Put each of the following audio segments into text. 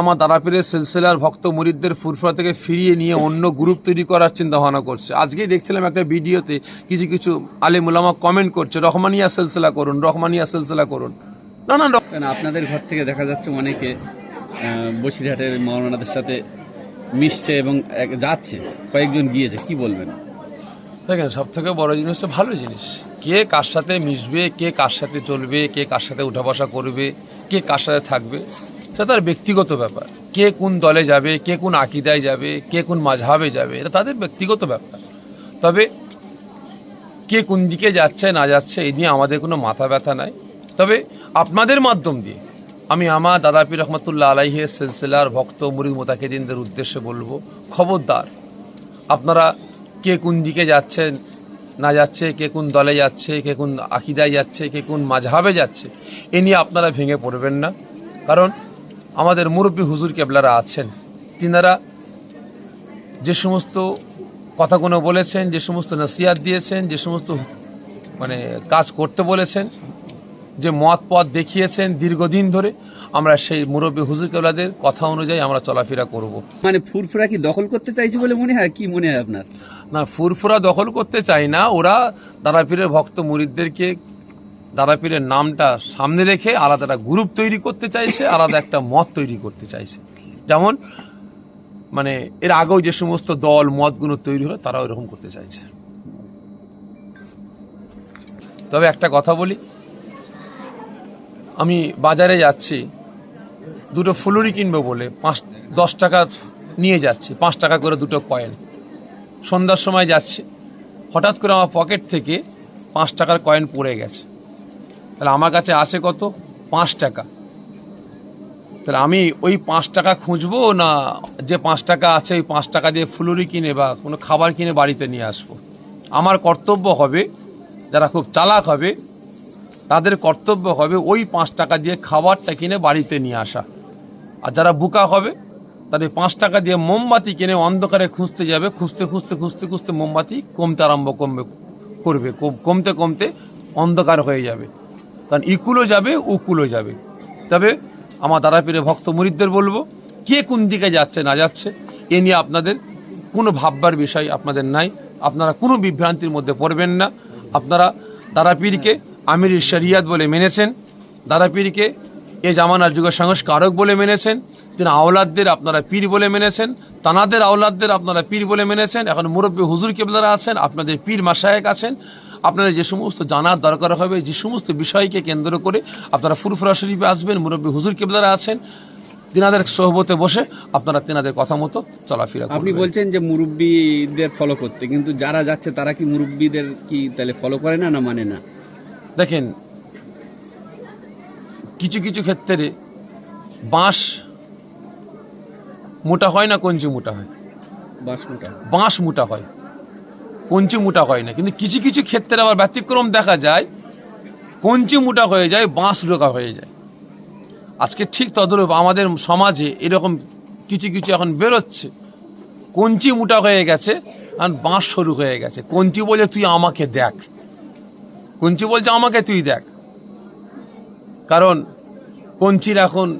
আমার দারাপীরের সিলসিলার ভক্ত মুরিদদের ফুরফুরা থেকে ফিরিয়ে নিয়ে অন্য গ্রুপ তৈরি করার চিন্তা ভাবনা করছে। আজকেই দেখছিলাম একটা ভিডিওতে কিছু কিছু আলিম উলামা কমেন্ট করছে রহমানিয়া সিলসিলা করুন রহমানিয়া সিলসিলা করুন। না না আপনাদের ঘর থেকে দেখা যাচ্ছে অনেকে বসিরহাটের মৌলানাদের সাথে মিশছে এবং যাচ্ছে কয়েকজন গিয়েছে কি বলবেন? দেখেন সব থেকে বড় জিনিস হচ্ছে ভালো জিনিস। কে কার সাথে মিশবে কে কার সাথে চলবে কে কার সাথে উঠা বসা করবে কে কার সাথে থাকবে সেটা তার ব্যক্তিগত ব্যাপার। কে কোন দলে যাবে, কে কোন আকিদায় যাবে, কে কোন মাঝহাবে যাবে, এটা তাদের ব্যক্তিগত ব্যাপার। তবে কে কোন দিকে যাচ্ছে, না যাচ্ছে এই নিয়ে আমাদের কোনো মাথা ব্যথা নাই। তবে আপনাদের মাধ্যম দিয়ে আমি আমার দাদাপি রহমতুল্লাহ আলাইহের সিলসিলার ভক্ত মুরিদ মোতাকিদিনদের উদ্দেশ্যে বলব, খবরদার। আপনারা কে কোন দিকে যাচ্ছেন, না যাচ্ছে, কে কোন দলে যাচ্ছে, কে কোন আকিদায় যাচ্ছে, কে কোন মাঝহাবে যাচ্ছে, এ নিয়ে আপনারা ভেঙে পড়বেন না। কারণ আমাদের মুরব্বী হুজুর কেবলারা আছেন। তিনারা যে সমস্ত কথাগুলো বলেছেন যে সমস্ত নসিহাত দিয়েছেন যে সমস্ত মানে কাজ করতে বলেছেন যে মত পথ দেখিয়েছেন দীর্ঘদিন ধরে আমরা সেই মুরব্বী হুজুর কেবলাদের কথা অনুযায়ী আমরা চলাফেরা করব। মানে ফুরফুরা কি দখল করতে চাইছে বলে মনে হয়? কি মনে হয় আপনার? না ফুরফুরা দখল করতে চাই না। ওরা দারাপীরের ভক্ত মুরিদদেরকে দারাপীরের নামটা সামনে রেখে আলাদা একটা গ্রুপ তৈরি করতে চাইছে, আলাদা একটা মত তৈরি করতে চাইছে। যেমন মানে এর আগেও যে সমস্ত দল, মতগুলো তৈরি হলো তারা ওইরকম করতে চাইছে। তবে একটা কথা বলি, আমি বাজারে যাচ্ছি, দুটো ফুলুরি কিনবো বলে, পাঁচ, দশ টাকা নিয়ে যাচ্ছি, পাঁচ টাকা করে দুটো কয়েন। সন্ধ্যার সময় যাচ্ছে, হঠাৎ করে আমার পকেট থেকে পাঁচ টাকার কয়েন পড়ে গেছে। তাহলে আমার কাছে আসে কত? পাঁচ টাকা। তাহলে আমি ওই পাঁচ টাকা খুঁজবো না যে পাঁচ টাকা আছে, ওই পাঁচ টাকা দিয়ে ফুলুরি কিনে বা কোনো খাবার কিনে বাড়িতে নিয়ে আসব? আমার কর্তব্য হবে, যারা খুব চালাক হবে, তাদের কর্তব্য হবে ওই পাঁচ টাকা দিয়ে খাবারটা কিনে বাড়িতে নিয়ে আসা। আর যারা বুকা হবে, তাদের পাঁচ টাকা দিয়ে মোমবাতি কিনে অন্ধকারে খুঁজতে যাবে, খুঁজতে খুঁজতে খুঁজতে খুঁজতে মোমবাতি কমতে আরম্ভ কমবে করবে। কম- কমতে কমতে অন্ধকার হয়ে যাবে। কারণ ইকুলও যাবে, উকুলও যাবে। তবে আমার দাদাপীরে ভক্ত মুরিদদের বলব, কে কোন দিকে যাচ্ছে, না যাচ্ছে, এ নিয়ে আপনাদের কোনো ভাববার বিষয় আপনাদের নাই। আপনারা কোনো বিভ্রান্তির মধ্যে পড়বেন না। আপনারা দাদাপীরকে আমির শরিয়াত বলে মেনেছেন দাদাপীরকে এ জামানার যুগের সংস্কারক বলে মেনেছেন তিনি আওলাদদের আপনারা পীর বলে মেনেছেন, তানাদের আওলাদদের আপনারা পীর বলে মেনেছেন। এখন মুরব্বী হুজুর কেবলারা আছেন, আপনাদের পীর মাসায়েক আছেন আপনাদের যে সমস্ত জানার দরকার হবে যে সমস্ত বিষয়কে কেন্দ্র করে আপনারা ফুরফুরা শরীফে আসবেন মুরব্বী হুজুর কেবলারা আছেন তিনাদের সহবতে বসে আপনারা তিনাদের কথা মতো চলাফেরা আপনি বলছেন যে মুরব্বীদের ফলো করতে কিন্তু যারা যাচ্ছে তারা কি মুরব্বীদের কি তাহলে ফলো করে না না মানে না? দেখেন কিছু কিছু ক্ষেত্রে বাঁশ মোটা হয় না কঞ্চি মোটা হয়? বাসমুটা বাঁশ মোটা হয়। কঞ্চি মোটা হয় না। কিন্তু কিছু কিছু ক্ষেত্রে আবার ব্যতিক্রম দেখা যায় কঞ্চি মোটা হয়ে যায়, বাঁশ রোগা হয়ে যায়। আজকে ঠিক তদরূপ আমাদের সমাজে এরকম কিছু কিছু এখন বেরোচ্ছে। কঞ্চি মোটা হয়ে গেছে আর বাঁশ সরু হয়ে গেছে। কঞ্চি বলে তুই আমাকে দেখ। কঞ্চি বলছে আমাকে তুই দেখ। কারণ কঞ্চির এখন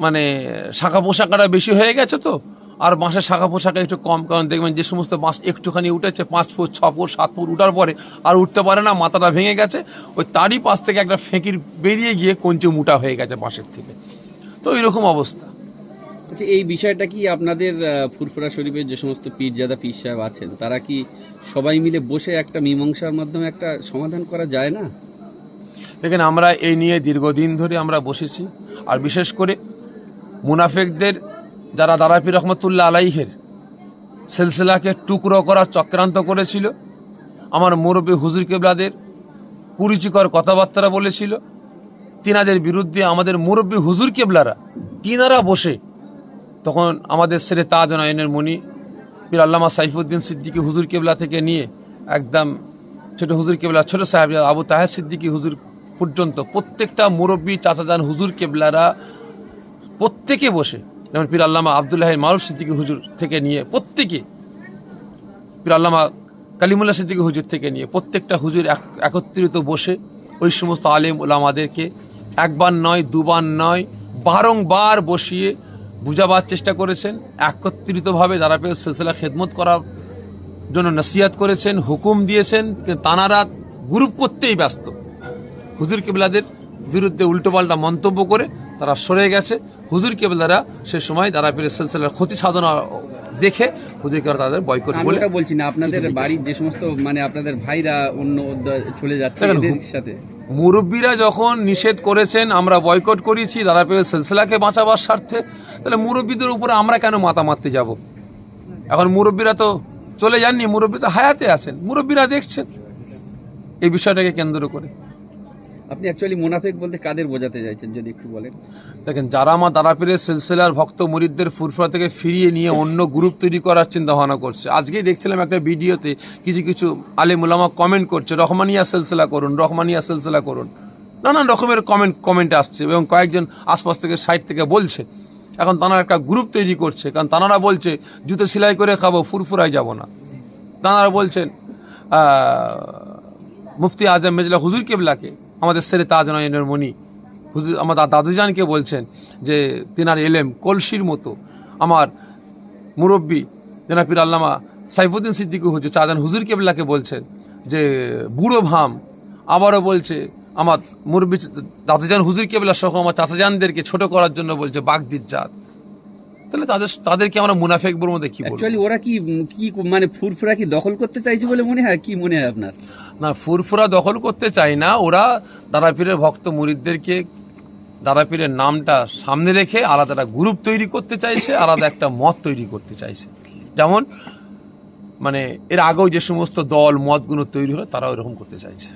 মানে শাখা পোশাকটা বেশি হয়ে গেছে তো। আর বাঁশের শাখা পোশাক একটু কম কারণ দেখবেন যে সমস্ত বাঁশ একটুখানি উঠেছে পাঁচ ফুট ছ ফুট সাত ফুট উঠার পরে আর উঠতে পারে না মাথাটা ভেঙে গেছে। ওই তারই পাশ থেকে একটা ফেঁকির বেরিয়ে গিয়ে কঞ্চি মোটা হয়ে গেছে বাঁশের থেকে। তো এরকম অবস্থা। আচ্ছা এই বিষয়টা কি আপনাদের ফুরফুরা শরীফের যে সমস্ত পীরজাদা পীর সাহেব আছেন তারা কি সবাই মিলে বসে একটা মীমাংসার মাধ্যমে একটা সমাধান করা যায় না? দেখেন আমরা এই নিয়ে দীর্ঘদিন ধরে আমরা বসেছি আর বিশেষ করে মুনাফেকদের যারা দারাপি রহমতুল্লাহ আলাইহের সিলসিলাকে টুকরো করার চক্রান্ত করেছিল, আমার মুরব্বী হুজুর কেবলাদের কুরুচিকর কথাবার্তা বলেছিল, তিনাদের বিরুদ্ধে আমাদের মুরব্বী হুজুর কেবলারা, তিনারা বসে তখন আমাদের সেরে তাজ নয়নের মণি, পীর আল্লামা সাইফুদ্দিন সিদ্দিকী হুজুর কেবলা থেকে নিয়ে একদম ছোট হুজুর কেবলা, ছোট সাহেব আবু তাহের সিদ্দিকী হুজুর পর্যন্ত প্রত্যেকটা মুরব্বী, চাচাজান হুজুর কেবলারা প্রত্যেকে বসে যেমন পীর আল্লামা আবদুল্লাহ মারুফ সিদ্দিকি হুজুর থেকে নিয়ে প্রত্যেকে, পীর আল্লামা কালিমুল্লাহ সিদ্দিকি হুজুর থেকে নিয়ে প্রত্যেকটা হুজুর এক, একত্রিত বসে ওই সমস্ত আলেম ওলামাদেরকে একবার নয়, দুবার নয়, বারংবার বসিয়ে বুঝাবার চেষ্টা করেছেন, একত্রিতভাবে দাঁড়াপে সিলসিলা খেদমত করার জন্য নসিহাত করেছেন, হুকুম দিয়েছেন তানারা গ্রুপ করতেই ব্যস্ত। হুজুর কেবলাদের বিরুদ্ধে উল্টোপাল্টা মন্তব্য করে তারা সরে গেছে। হুজুর কেবলারা সে সময় দাঁড়াপের সিলসিলার ক্ষতি সাধনা দেখে হুজুর কেবলা তাদের বয়কট বলে বলছি না আপনাদের বাড়ির যে সমস্ত মানে আপনাদের ভাইরা অন্য চলে যাচ্ছে সাথে। মুরব্বীরা যখন নিষেধ করেছেন আমরা বয়কট করেছি দাঁড়াপের সিলসিলাকে বাঁচাবার স্বার্থে তাহলে মুরব্বীদের উপরে আমরা কেন মাথা মারতে যাব? এখন মুরব্বীরা তো চলে যাননি মুরব্বী তো হায়াতে আছেন মুরব্বীরা দেখছেন। এই বিষয়টাকে কেন্দ্র করে। আপনি অ্যাকচুয়ালি মোনাফেক বলতে কাদের বোঝাতে চাইছেন যদি একটু বলেন? দেখেন, যারা আমার দাঁড়াপীরের সিলসিলার ভক্ত মুরিদদের ফুরফুরা থেকে ফিরিয়ে নিয়ে অন্য গ্রুপ তৈরি করার চিন্তা ভাবনা করছে। আজকেই দেখছিলাম একটা ভিডিওতে কিছু কিছু আলেম উলামা কমেন্ট করছে, রহমানিয়া সিলসিলা করুন, রহমানিয়া সিলসিলা করুন। নানান রকমের কমেন্ট কমেন্ট আসছে এবং কয়েকজন আশপাশ থেকে সাইড থেকে বলছে। এখন তারা একটা গ্রুপ তৈরি করছে, কারণ তানারা বলছে, জুতো সেলাই করে খাব, ফুরফুরায় যাব না। তানারা বলছেন মুফতি আজম মেজলা হুজুর কেবলাকে আমাদের সেরে তাজ নয়নের মণি হুজুর আমার দাদুজানকে বলছেন যে, তিনার এলেম কলসির মতো। আমার মুরব্বী জেনাপির আল্লামা সাইফুদ্দিন সিদ্দিকী হুজুর, চাঁদান হুজুর কেবলাকে বলছেন যে, বুড়ো ভাম। আবারও বলছে, আমার মুরব্বী দাদুজান হুজুর কেবলা সহ আমার চাচাজানদেরকে ছোট করার জন্য বলছে বাগদির জাত তাহলে তাদের তাদেরকে আমরা মুনাফেক বলব মধ্যে কি অ্যাকচুয়ালি ওরা কি কি মানে ফুরফুরা কি দখল করতে চাইছে বলে মনে হয়? কি মনে হয় আপনার? না ফুরফুরা দখল করতে চায় না। ওরা দারাপীরের ভক্ত মুরিদদেরকে দারাপীরের নামটা সামনে রেখে আলাদা একটা গ্রুপ তৈরি করতে চাইছে আলাদা একটা মত তৈরি করতে চাইছে। যেমন মানে এর আগেও যে সমস্ত দল মতগুলো তৈরি হলো তারাও এরকম করতে চাইছে।